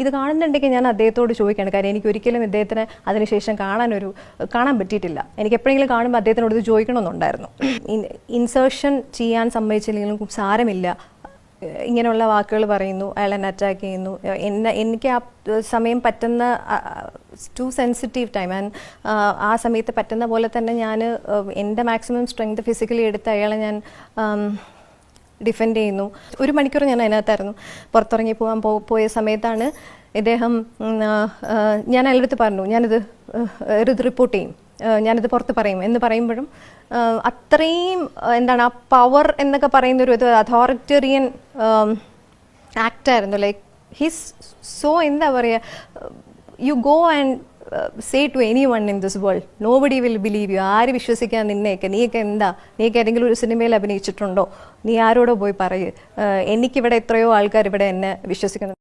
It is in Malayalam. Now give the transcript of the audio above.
ഇത് കാണുന്നുണ്ടെങ്കിൽ ഞാൻ അദ്ദേഹത്തോട് ചോദിക്കുകയാണ്. കാര്യം എനിക്ക് ഒരിക്കലും ഇദ്ദേഹത്തിന് അതിനുശേഷം കാണാനൊരു കാണാൻ പറ്റിയിട്ടില്ല. എനിക്ക് എപ്പോഴെങ്കിലും കാണുമ്പോൾ അദ്ദേഹത്തിനോട് ഇത് ചോദിക്കണമെന്നുണ്ടായിരുന്നു. ഇൻസേർഷൻ ചെയ്യാൻ സമ്മതിച്ചില്ലെങ്കിലും സാരമില്ല. ഇങ്ങനെയുള്ള വാക്കുകൾ പറയുന്നു അയാൾ എന്നെ അറ്റാക്ക് ചെയ്യുന്നു. എന്നെ എനിക്ക് ആ സമയം പറ്റുന്ന ടു സെൻസിറ്റീവ് ടൈം ആൻഡ് ആ സമയത്ത് പറ്റുന്ന പോലെ തന്നെ ഞാൻ എന്റെ മാക്സിമം സ്ട്രെങ്ത് ഫിസിക്കലി എടുത്ത് അയാളെ ഞാൻ ഡിഫെൻഡ് ചെയ്യുന്നു. ഒരു മണിക്കൂർ ഞാൻ അതിനകത്തായിരുന്നു. പുറത്തിറങ്ങി പോകാൻ പോയ സമയത്താണ് ഇദ്ദേഹം ഞാൻ അയാളടുത്ത് പറഞ്ഞു ഞാനിത് ഇത് റിപ്പോർട്ട് ചെയ്യും. ഞാനിത് പുറത്ത് പറയും. എന്ന് പറയുമ്പോഴും അത്രയും എന്താണ് ആ പവർ എന്നൊക്കെ പറയുന്ന ഒരു ഇത് അതോറിറ്റേറിയൻ ആക്റ്റായിരുന്നു ലൈക്ക് ഹിസ് സോ എന്താ പറയുക you go and say to anyone in this world nobody will believe you ആര് വിശ്വസിക്കാൻ നിന്നെയൊക്കെ? നീയൊക്കെ എന്താ? നീയൊക്കെ ഏതെങ്കിലും ഒരു സിനിമയിൽ അഭിനയിച്ചിട്ടുണ്ടോ? നീ ആരോടോ പോയി പറയൂ. എനിക്കിവിടെ എത്രയോ ആൾക്കാർ ഇവിടെ എന്നെ വിശ്വസിക്കുന്നു.